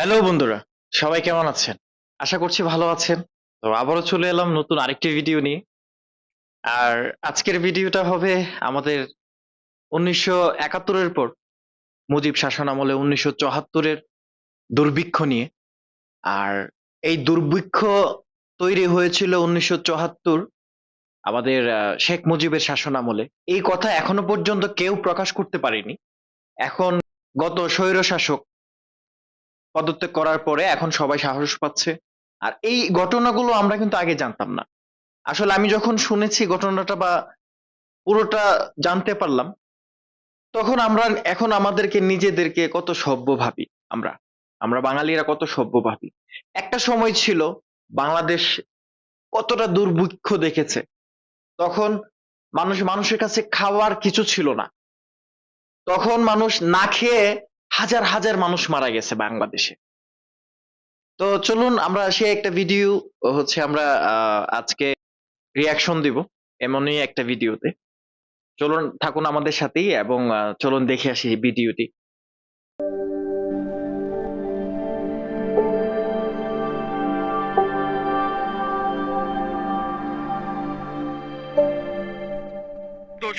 Hello বন্ধুরা। সবাই কেমন আছেন? আশা করছি ভালো আছেন। তো আবারও চলে এলাম নতুন আরেকটি ভিডিও নিয়ে। আর আজকের ভিডিওটা হবে আমাদের উনিশশো একাত্তরের পর মুজিব শাসন আমলে উনিশশো চুয়াত্তরের দুর্ভিক্ষ নিয়ে। আর এই দুর্ভিক্ষ তৈরি হয়েছিল উনিশশো চুয়াত্তর আমাদের শেখ মুজিবের শাসন আমলে। এই কথা এখনও পর্যন্ত কেউ প্রকাশ করতে পারেনি। এখন গত স্বৈর শাসক পদত্যাগ করার পরে এখন সবাই সাহস পাচ্ছে। আর এই ঘটনাগুলো আমরা কিন্তু আগে জানতাম না। আসলে আমি যখন শুনেছি ঘটনাটা বা পুরোটা জানতে পারলাম, তখন আমরা এখন আমাদেরকে নিজেদেরকে কত সভ্য ভাবি আমরা। আমরা বাঙালিরা কত সভ্য ভাবি। একটা সময় ছিল, বাংলাদেশ কতটা দুর্ভিক্ষ দেখেছে। তখন মানুষ, মানুষের কাছে খাওয়ার কিছু ছিল না। তখন মানুষ না খেয়ে হাজার হাজার মানুষ মারা গেছে বাংলাদেশে। তো চলুন, আমরা সে একটা ভিডিও হচ্ছে আমরা আজকে রিয়াকশন দিব এমনই একটা ভিডিওতে চলুন, থাকুন আমাদের সাথেই এবং চলুন দেখে আসি ভিডিওটি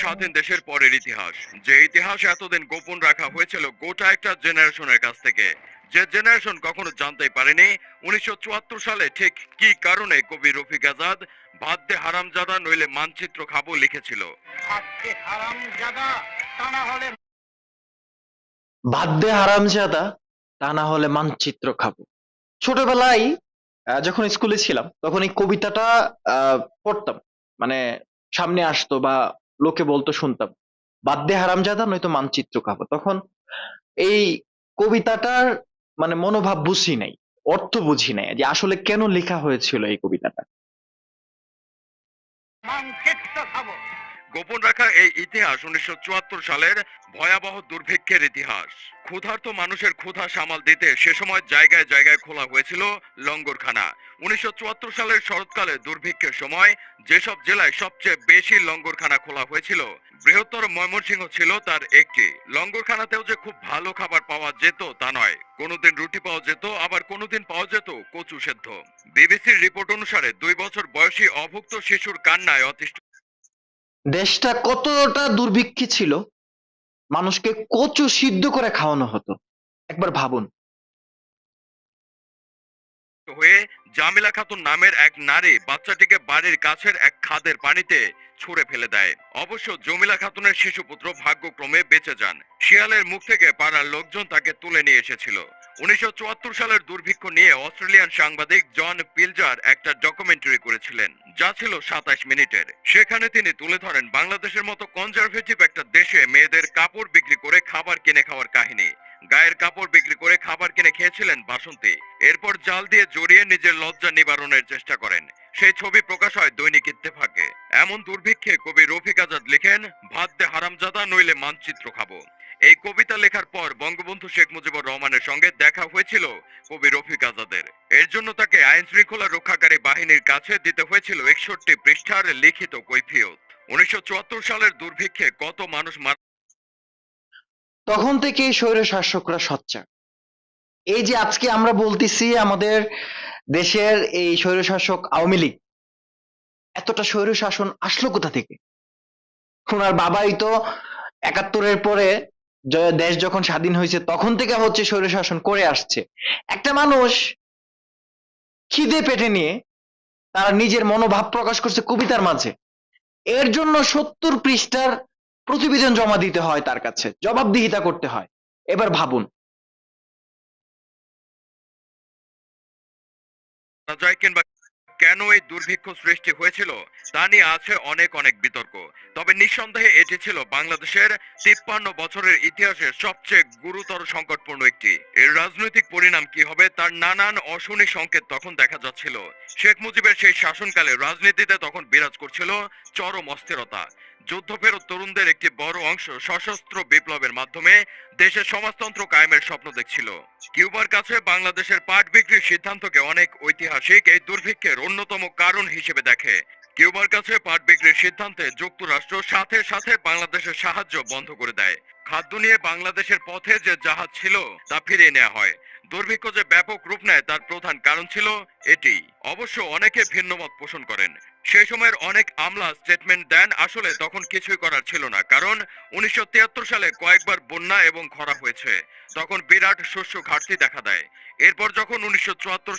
স্বাধীন দেশের পরের ইতিহাস। যে ইতিহাস এতদিন গোপন রাখা হয়েছিল গোটা একটা জেনারেশনের কাছ থেকে। যে জেনারেশন কখনো জানতেই পারেনি উনিশশো সালে ঠিক কি কারণে কবি রফিক আজাদ ভাত দে হারামজাদা নইলে মানচিত্র খাব লিখেছিল। বাদ্যে হারামজাদা তা না হলে মানচিত্র খাব। ছোটবেলায় আহ, যখন স্কুলে ছিলাম তখন এই কবিতাটা আহ, পড়তাম। মানে সামনে আসতো বা লোকে বলতো শুনতাম বাদ্যে হারামজাদা, নয়তো মানচিত্র খাব তখন এই কবিতাটার মানে মনোভাব বুঝি নাই, অর্থ বুঝি নাই, যে আসলে কেন লেখা হয়েছিল এই কবিতাটা? মানচিত্র খাব গোপন রাখা এই ইতিহাস উনিশশো চুয়াত্তর সালের ভয়াবহ দুর্ভিক্ষের ইতিহাস। ক্ষুধার্ত মানুষের ক্ষুধা সামাল দিতে সে সময় জায়গায় জায়গায় খোলা হয়েছিল লঙ্গরখানা। উনিশশো সালের শরৎকালে দুর্ভিক্ষের সময় যেসব জেলায় সবচেয়ে বেশি লঙ্গরখানা খোলা হয়েছিল, বৃহত্তর ময়মনসিংহ ছিল তার একটি। লঙ্গরখানাতেও যে খুব ভালো খাবার পাওয়া যেত তা নয়। কোনোদিন রুটি পাওয়া যেত, আবার কোনোদিন পাওয়া যেত কচু সেদ্ধ। বিবিসির রিপোর্ট অনুসারে দুই বছর বয়সী অভুক্ত শিশুর কান্নায় অতিষ্ঠ দেশটা কতটা দুর্ভিক্ষী ছিল, মানুষকে কচু সিদ্ধ করে খাওয়ানো হতো। একবার ভাবুন। হয়ে জামিলা খাতুন নামের এক নারী বাচ্চাটিকে বাড়ির কাছের এক খাদের পানিতে ছুঁড়ে ফেলে দেয়। অবশ্য জমিলা খাতুনের শিশুপুত্র ভাগ্যক্রমে বেঁচে যান। শিয়ালের মুখ থেকে পাড়ার লোকজন তাকে তুলে নিয়ে এসেছিল। উনিশশো চুয়াত্তর সালের দুর্ভিক্ষ নিয়ে অস্ট্রেলিয়ান সাংবাদিক জন পিলজার একটা ডকুমেন্টারি করেছিলেন, যা ছিল সাতাশ মিনিটের। সেখানে তিনি তুলে ধরেন বাংলাদেশের মতো কনজারভেটিভ একটা দেশে মেয়েদের কাপড় বিক্রি করে খাবার কিনে খাওয়ার কাহিনী। গায়ের কাপড় বিক্রি করে খাবার কিনে খেয়েছিলেন বাসন্তী। এরপর জাল দিয়ে জড়িয়ে নিজের লজ্জা নিবারণের চেষ্টা করেন। সেই ছবি প্রকাশ হয় দৈনিক ইত্তেফাকে। এমন দুর্ভিক্ষে কবি রফিক আজাদ লিখেন, ভাত দে হারামজাদা, নইলে মানচিত্র খাব। এই কবিতা লেখার পর বঙ্গবন্ধু শেখ মুজিবুর রহমানের সঙ্গে দেখা হয়েছিল কবি রফিক আজাদের। এর জন্য তাকে আইন শৃঙ্খলা রক্ষাকারী বাহিনীর কাছে দিতে হয়েছিল একষট্টি পৃষ্ঠার লিখিত কৈফিয়ত। উনিশশো সালের দুর্ভিক্ষে কত মানুষ মারা তখন থেকে স্বৈর শাসকরা সচ্চার। এই যে আজকে আমরা বলতেছি আমাদের দেশের এই স্বৈর শাসক আওয়ামী লীগ, এতটা স্বৈর শাসন আসলো কোথা থেকে? ওনার বাবাই তো একাত্তরের পরে দেশ যখন স্বাধীন হয়েছে, তখন থেকে হচ্ছে স্বৈর শাসন করে আসছে। একটা মানুষ খিদে পেটে নিয়ে তারা নিজের মনোভাব প্রকাশ করছে কবিতার মাঝে। এর জন্য সত্তর পৃষ্ঠার প্রতিবেদন জমা দিতে হয় তার কাছে, জবাবদিহিতা করতে হয়। এবার ভাবুন। যায় কিংবা কেন এই দুর্ভিক্ষ সৃষ্টি হয়েছিল তা নিয়ে আছে অনেক অনেক বিতর্ক। তবে নিঃসন্দেহে এটি ছিল বাংলাদেশের তিপ্পান্ন বছরের ইতিহাসের সবচেয়ে গুরুতর সংকটপূর্ণ একটি। এর রাজনৈতিক পরিণাম কি হবে তার নানান অশনি সংকেত তখন দেখা যাচ্ছিল। শেখ মুজিবের সেই শাসনকালে রাজনীতিতে তখন বিরাজ করছিল চরম অস্থিরতা। যুদ্ধফেরত তরুণদের একটি বড় অংশ সশস্ত্র বিপ্লবের মাধ্যমে দেশের সমাজতন্ত্র কায়েমের স্বপ্ন দেখছিল। কিউবার কাছে বাংলাদেশের পাট বিক্রির সিদ্ধান্তকে অনেক ঐতিহাসিক এই দুর্ভিক্ষের অন্যতম কারণ হিসেবে দেখে। কিউবার কাছে পাট বিক্রির সিদ্ধান্তে যুক্তরাষ্ট্র সাথে সাথে বাংলাদেশের সাহায্য বন্ধ করে দেয়। খাদ্য নিয়ে বাংলাদেশের পথে যে জাহাজ ছিল, তা ফিরিয়ে নেওয়া হয়। দুর্ভিক্ষ যে ব্যাপক রূপ নেয়, তার প্রধান কারণ ছিল এটি। অবশ্য অনেকে ভিন্ন মত পোষণ করেন। সেই সময়ের অনেক আমলা স্টেটমেন্ট দেন, আসলে তখন কিছুই করার ছিল না, কারণ উনিশশো সালে কয়েকবার বন্যা এবং খরা হয়েছে, তখন বিরাট শস্য ঘাটতি দেখা দেয়। এরপর যখন উনিশশো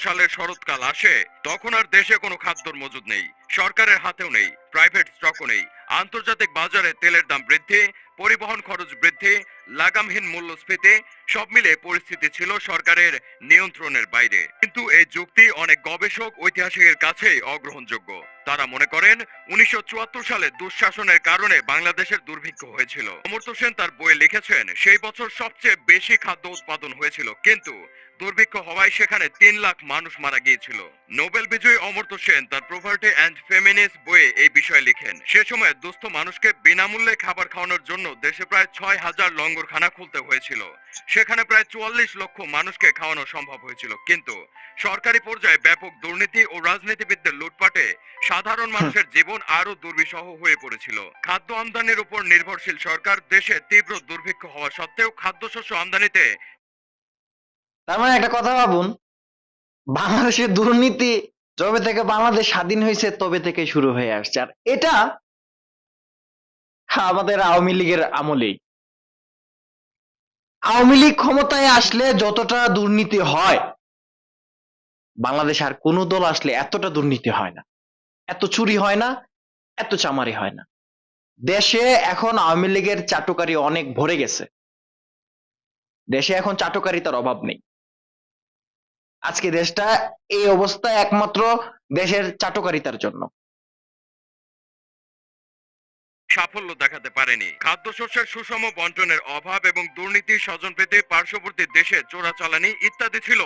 সালের শরৎকাল আসে, তখন আর দেশে কোনো খাদ্যর মজুদ নেই, সরকারের হাতেও নেই প্রাইভেট স্টকও নেই, আন্তর্জাতিক বাজারে তেলের দাম বৃদ্ধি পরিবহন খরচ বৃদ্ধি, লাগামহীন মূল্যস্ফীতি, সব মিলে পরিস্থিতি ছিল সরকারের নিয়ন্ত্রণের বাইরে। কিন্তু এই যুক্তি অনেক গবেষক ঐতিহাসিকের কাছেই অগ্রহণযোগ্য। তারা মনে করেন, উনিশশো চুয়াত্তর সালে দুঃশাসনের কারণে বাংলাদেশের দুর্ভিক্ষ হয়েছিল। অমর্ত্য সেন তার বইয়ে লিখেছেন, সেই বছর সবচেয়ে বেশি খাদ্য উৎপাদন হয়েছিল, কিন্তু দুর্ভিক্ষ হওয়ায় সেখানে তিন লাখ মানুষ মারা গিয়েছিল। নোবেল বিজয়ী অমর্ত্য সেন তার প্রভার্টি অ্যান্ড ফেমিনিস্ট বইয়ে এই বিষয়ে লিখেন সে সময় দুস্থ মানুষকে বিনামূল্যে খাবার খাওয়ানোর জন্য দেশে প্রায় ছয় হাজার লঙ্গরখানা খুলতে হয়েছিল। সেখানে প্রায় চুয়াল্লিশ লক্ষ মানুষকে খাওয়ানো সম্ভব হয়েছিল। কিন্তু সরকারি পর্যায়ে ব্যাপক দুর্নীতি ও রাজনীতিবিদদের লুটপাটে সাধারণ মানুষের জীবন আরও দুর্বিষহ হয়ে পড়েছিল। খাদ্য আমদানির উপর নির্ভরশীল সরকার দেশে তীব্র দুর্ভিক্ষ হওয়া সত্ত্বেও খাদ্যশস্য আমদানিতে তার মানে একটা কথা ভাবুন, বাংলাদেশের দুর্নীতি যবে থেকে বাংলাদেশ স্বাধীন হয়েছে তবে থেকে শুরু হয়ে আসছে। আর এটা আমাদের আওয়ামী লীগের আমলেই। আওয়ামী লীগ ক্ষমতায় আসলে যতটা দুর্নীতি হয়, বাংলাদেশ আর কোন দল আসলে এতটা দুর্নীতি হয় না। এত চুরি হয় না, এত চামারি হয় না। দেশে এখন আওয়ামী লীগের চাটুকারি অনেক ভরে গেছে। দেশে এখন চাটুকারিতার অভাব নেই। আজকে দেশটা এই অবস্থায় একমাত্র দেশের চাটুকারিতার জন্য। সাফল্য দেখাতে পারেনি। খাদ্যশস্যের সুষম বন্টনের অভাব এবং দুর্নীতি স্বজনপ্রীতি পার্শ্ববর্তী দেশে চোরাচালানি ইত্যাদি ছিল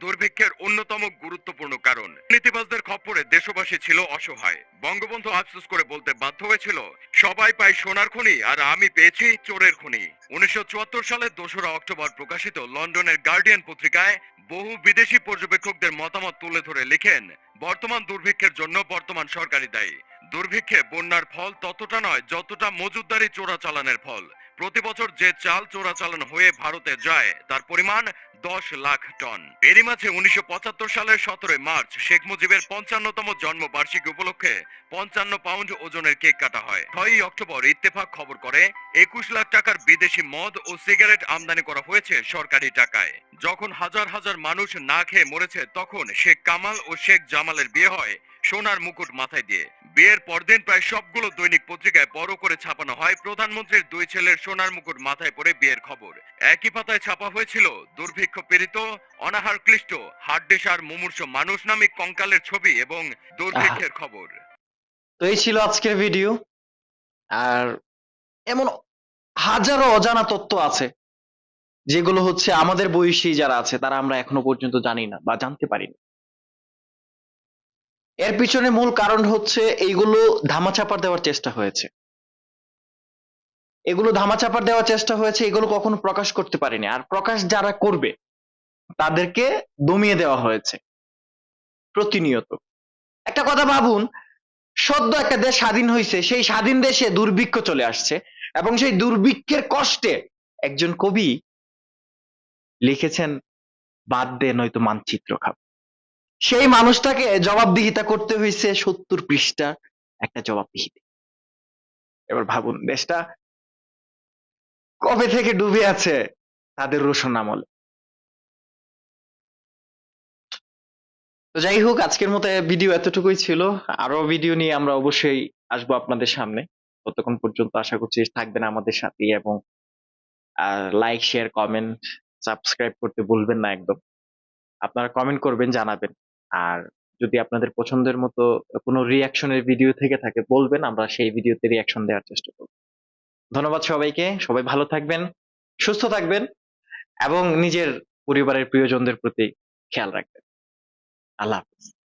দুর্ভিক্ষের অন্যতম গুরুত্বপূর্ণ কারণ। নীতিবাজদের খপ্পরে দেশবাসী ছিল অসহায়। বঙ্গবন্ধু আফসোস করে বলতে বাধ্য হয়েছিল, সবাই পায় সোনার খনি আর আমি পেয়েছি চোরের খনি। উনিশশো চুয়াত্তর সালে দোসরা অক্টোবর প্রকাশিত লন্ডনের গার্ডিয়ান পত্রিকায় বহু বিদেশি পর্যবেক্ষকদের মতামত তুলে ধরে লিখেন, বর্তমান দুর্ভিক্ষের জন্য বর্তমান সরকারি দায়ী। দুর্ভিক্ষে বন্যার ফল ততটা নয়, যতটা মজুদারি চোরাচালানের ফল। প্রতি বছর যে চাল চোরাচালান হয়ে ভারতে যায়, তার পরিমাণ দশ লাখ টন। এরই মাঝে উনিশশো সালের সতেরোই মার্চ, শেখ মুজিবের পঞ্চান্নতম জন্ম বার্ষিকী উপলক্ষে পঞ্চান্ন পাউন্ড ওজনের কেক কাটা হয়। ছয়ই অক্টোবর ইত্তেফাক খবর করে, একুশ লাখ টাকার বিদেশি মদ ও সিগারেট আমদানি করা হয়েছে সরকারি টাকায়। যখন হাজার হাজার মানুষ না খেয়ে মরেছে, তখন শেখ কামাল ও শেখ জামালের বিয়ে হয় সোনার মুকুট মাথায় দিয়ে। বিয়ের পরদিন প্রায় সবগুলো দৈনিক পত্রিকায় বড় করে ছাপানো হয় প্রধানমন্ত্রীর দুই ছেলের সোনার মুকুট মাথায় পরে বিয়ের খবর। একই পাতায় ছাপা হয়েছিল দুর্ভিক্ষ পীড়িত অনাহার ক্লিষ্ট হাড্ডিসার মুমূর্ষ মানুষ নামে কঙ্কালের ছবি এবং দুর্ভিক্ষের খবর। তো এই ছিল আজকের ভিডিও। আর এমন হাজারো অজানা তত্ত্ব আছে যেগুলো হচ্ছে আমাদের বয়সী যারা আছে তারা আমরা এখনও পর্যন্ত জানি না বা জানতে পারি না এর পিছনে মূল কারণ হচ্ছে এইগুলো ধামাচাপা দেওয়ার চেষ্টা হয়েছে। এগুলো ধামাচাপা দেওয়ার চেষ্টা হয়েছে, এগুলো কখনো প্রকাশ করতে পারেনি। আর প্রকাশ যারা করবে, তাদেরকে দমিয়ে দেওয়া হয়েছে। প্রতিনিয়ত। একটা কথা ভাবুন, সদ্য একটা দেশ স্বাধীন হয়েছে সেই স্বাধীন দেশে দুর্ভিক্ষ চলে আসছে এবং সেই দুর্ভিক্ষের কষ্টে একজন কবি লিখেছেন, বাদ দে নয়তো মানচিত্র খাব। সেই মানুষটাকে জবাবদিহিতা করতে হয়েছে সত্তর পৃষ্ঠা একটা জবাবদিহিতা। এবার ভাবুন, দেশটা কবে থেকে ডুবে আছে তাদের রোশন আমলে? তো যাই হোক, আজকের মতো ভিডিও এতটুকুই ছিল। আরও ভিডিও নিয়ে আমরা অবশ্যই আসব আপনাদের সামনে। ততক্ষণ পর্যন্ত আশা করছি থাকবেন আমাদের সাথে এবং লাইক শেয়ার কমেন্ট সাবস্ক্রাইব করতে ভুলবেন না একদম। আপনারা কমেন্ট করবেন, জানাবেন। আর যদি আপনাদের পছন্দের মতো কোনো রিয়াকশনের ভিডিও থেকে থাকে, বলবেন, আমরা সেই ভিডিওতে রিয়াকশন দেওয়ার চেষ্টা করব। ধন্যবাদ সবাইকে, সবাই ভালো থাকবেন, সুস্থ থাকবেন, এবং নিজের পরিবারের প্রিয়জনদের প্রতি খেয়াল রাখবেন। আল্লাহ হাফিজ।